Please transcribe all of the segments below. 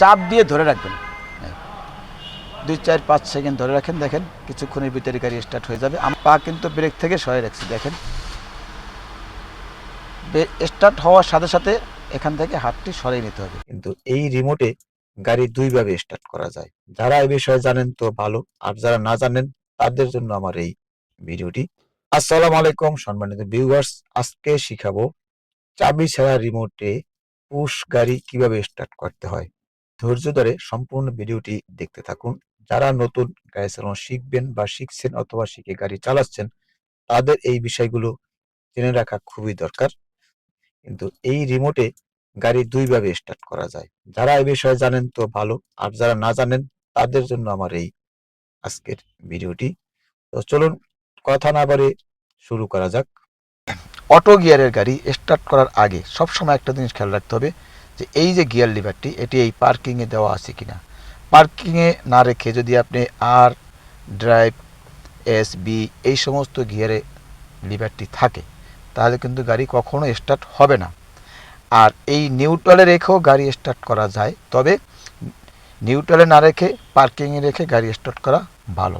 চাপ দিয়ে ধরে রাখবেন। দুই, চার, পাঁচ সেকেন্ড ধরে রাখেন, দেখেন কিছুক্ষণের ভিতরে গাড়ি স্টার্ট হয়ে যাবে। আমার পা কিন্তু ব্রেক থেকে সরে রাখছি, দেখেন। স্টার্ট হওয়ার সাথে সাথে এখান থেকে হাতটি সরিয়ে নিতে হবে। কিন্তু এই রিমোটে গাড়ি দুইভাবে স্টার্ট করা যায়। যারা এই বিষয়ে জানেন তো ভালো, আর যারা না জানেন, তাদের জন্য আমার এই ভিডিওটি। আসসালামু আলাইকুম, সম্মানিত ভিউয়ার্স আজকে শিখাবো চাবি ছাড়া রিমোটে পুশ গাড়ি কীভাবে স্টার্ট করতে হয়। ধৈর্য ধরে সম্পূর্ণ ভিডিওটি দেখতে থাকুন। যারা নতুন গাড়ি চালানো শিখবেন বা শিখছেন অথবা শিখে গাড়ি চালাচ্ছেন, তাদের এই বিষয়গুলো জেনে রাখা খুবই দরকার। কিন্তু এই রিমোটে গাড়ি দুইভাবে স্টার্ট করা যায়। যারা এই বিষয়ে জানেন তো ভালো, আর যারা না জানেন, তাদের জন্য আমার এই আজকের ভিডিওটি। তো চলুন, কথা না বাড়ে শুরু করা যাক। অটো গিয়ারের গাড়ি স্টার্ট করার আগে সবসময় একটা জিনিস খেয়াল রাখতে হবে যে এই যে গিয়ার লিভারটি, এটি এই পার্কিংয়ে দেওয়া আছে কি না পার্কিংয়ে না রেখে যদি আপনি আর, ড্রাইভ, এস, বি এই সমস্ত গিয়ারে লিভারটি থাকে, তাহলে কিন্তু গাড়ি কখনো স্টার্ট হবে না। আর এই নিউট্রালে রেখেও গাড়ি স্টার্ট করা যায়, তবে নিউট্রালে না রেখে, পার্কিংয়ে রেখে গাড়ি স্টার্ট করা ভালো।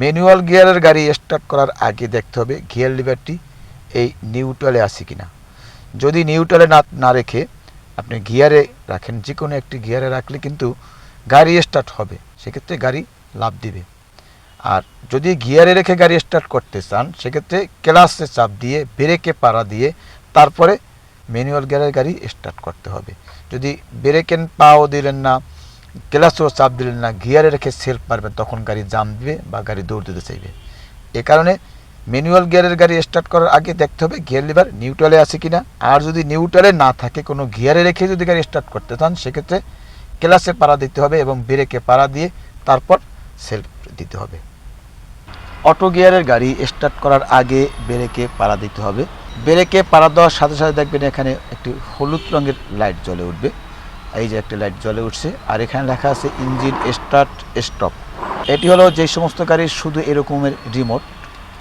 ম্যানুয়াল গিয়ারের গাড়ি স্টার্ট করার আগে দেখতে হবে গিয়ার লিভারটি এই নিউট্রালে আছে কিনা। যদি নিউট্রালে না না রেখে আপনি গিয়ারে রাখেন যে কোনো একটি গিয়ারে রাখলে কিন্তু গাড়ি স্টার্ট হবে। সেক্ষেত্রে গাড়ি লাভ দিবে। আর যদি গিয়ারে রেখে গাড়ি স্টার্ট করতে চান, সেক্ষেত্রে ক্লাসে চাপ দিয়ে, ব্রেকে পাড়া দিয়ে, তারপরে ম্যানুয়াল গিয়ারের গাড়ি স্টার্ট করতে হবে। যদি ব্রেকেন পাও দিলেন না, ক্লাসেও চাপ দিলেন না, গিয়ারে রেখে সেলফ পারবেন তখন গাড়ি জাম দিবে বা গাড়ি দৌড় দিতে চাইবে। এ কারণে ম্যানুয়াল গিয়ারের গাড়ি স্টার্ট করার আগে দেখতে হবে গিয়ার লিভার নিউট্রালে আছে কিনা। আর যদি নিউট্রালে না থাকে, কোনো গিয়ারে রেখে যদি গাড়ি স্টার্ট করতে চান, সেক্ষেত্রে ক্লাসে পাড়া দিতে হবে এবং ব্রেকে পাড়া দিয়ে তারপর সেলফ দিতে হবে। অটো গিয়ারের গাড়ি স্টার্ট করার আগে ব্রেকে পাড়া দিতে হবে। ব্রেকে পাড়া দেওয়ার সাথে সাথে দেখবেন এখানে একটি হলুদ রঙের লাইট জ্বলে উঠবে। এই যে একটা লাইট জ্বলে উঠছে, আর এখানে লেখা আছে ইঞ্জিন স্টার্ট, স্টপ। এটি হলো যে সমস্ত গাড়ির শুধু এরকমের রিমোট।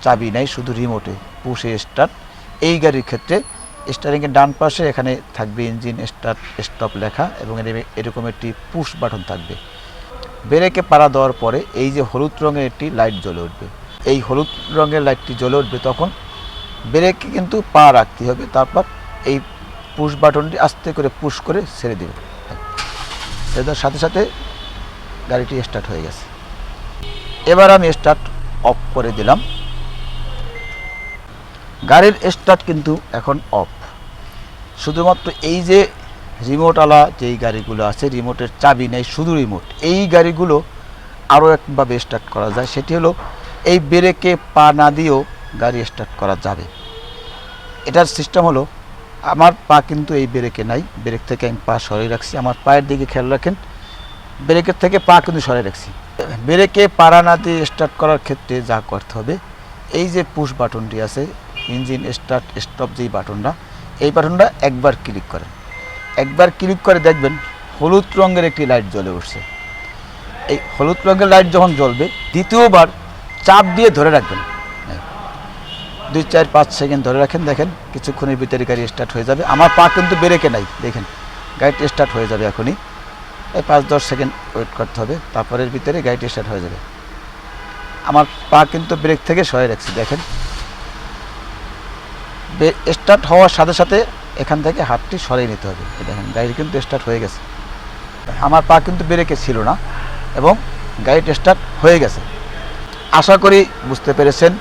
চাবি নাই, শুধু রিমোটে পুষে স্টার্ট এই গাড়ির ক্ষেত্রে স্টারিংয়ের ডান পাশে এখানে থাকবে ইঞ্জিন স্টার্ট স্টপ লেখা এবং এর- এরকম একটি পুশ বাটন থাকবে। ব্রেকে পাড়া দেওয়ার পরে এই যে হলুদ রঙের একটি লাইট জ্বলে উঠবে। এই হলুদ রঙের লাইটটি জ্বলে উঠবে তখন ব্রেকে কিন্তু পা রাখতে হবে, তারপর এই পুশ বাটনটি আস্তে করে পুশ করে ছেড়ে দেবে। ছেড়ে দেওয়ার সাথে সাথে গাড়িটি স্টার্ট হয়ে গেছে। এবার আমি স্টার্ট অফ করে দিলাম। গাড়ির স্টার্ট কিন্তু এখন অফ শুধুমাত্র এই যে রিমোটওয়ালা যেই গাড়িগুলো আছে রিমোটের চাবি নেই, শুধু রিমোট এই গাড়িগুলো আরও একভাবে স্টার্ট করা যায়। সেটি হলো এই ব্রেকে পা না দিয়েও গাড়ি স্টার্ট করা যাবে। এটার সিস্টেম হলো, আমার পা কিন্তু এই ব্রেকে নাই। ব্রেক থেকে আমি পা সরিয়ে রাখছি। আমার পায়ের দিকে খেয়াল রাখেন ব্রেকের থেকে পা কিন্তু সরিয়ে রাখছি। ব্রেকে পাড়া না দিয়ে স্টার্ট করার ক্ষেত্রে যা করতে হবে, এই যে পুশ বাটনটি আছে ইঞ্জিন স্টার্ট স্টপ যেই বাটনটা, এই বাটনটা একবার ক্লিক করেন। একবার ক্লিক করে দেখবেন হলুদ রঙের একটি লাইট জ্বলে উঠছে। এই হলুদ রঙের লাইট যখন জ্বলবে, দ্বিতীয়বার চাপ দিয়ে ধরে রাখবেন। দুই, চার, পাঁচ সেকেন্ড ধরে রাখেন, দেখেন কিছুক্ষণের ভিতরে গাড়ি স্টার্ট হয়ে যাবে। আমার পা কিন্তু ব্রেকে নাই, দেখেন। গাড়িটি স্টার্ট হয়ে যাবে এখনই। এই পাঁচ, দশ সেকেন্ড ওয়েট করতে হবে, তারপরের ভিতরে গাড়িটি স্টার্ট হয়ে যাবে। আমার পা কিন্তু ব্রেক থেকে সরে রাখছি, দেখেন। স্টার্ট হওয়ার সাথে সাথে এখান থেকে হাতটি সরিয়ে নিতে হবে। দেখেন, গাড়ি কিন্তু স্টার্ট হয়ে গেছে। আমার পা কিন্তু ব্রেকে ছিল না এবং গাড়িটি স্টার্ট হয়ে গেছে। আশা করি বুঝতে পেরেছেন।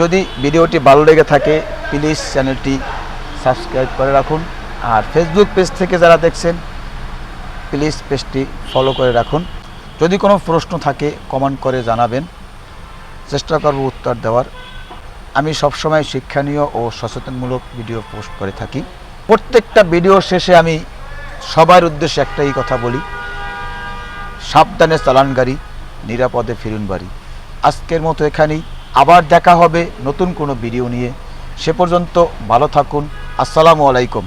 যদি ভিডিওটি ভালো লেগে থাকে প্লিজ চ্যানেলটি সাবস্ক্রাইব করে রাখুন। আর ফেসবুক পেজ থেকে যারা দেখছেন প্লিজ পেজটি ফলো করে রাখুন। যদি কোনো প্রশ্ন থাকে কমেন্ট করে জানাবেন। চেষ্টা করব উত্তর দেওয়ার। আমি সবসময় শিক্ষণীয় ও সচেতনমূলক ভিডিও পোস্ট করে থাকি। প্রত্যেকটা ভিডিও শেষে আমি সবার উদ্দেশ্যে একটাই কথা বলি। সাবধানে চালান গাড়ি, নিরাপদে ফিরুন বাড়ি। আজকের মতো এখানেই। আবার দেখা হবে নতুন কোনো ভিডিও নিয়ে। সে পর্যন্ত ভালো থাকুন। আসসালামু আলাইকুম।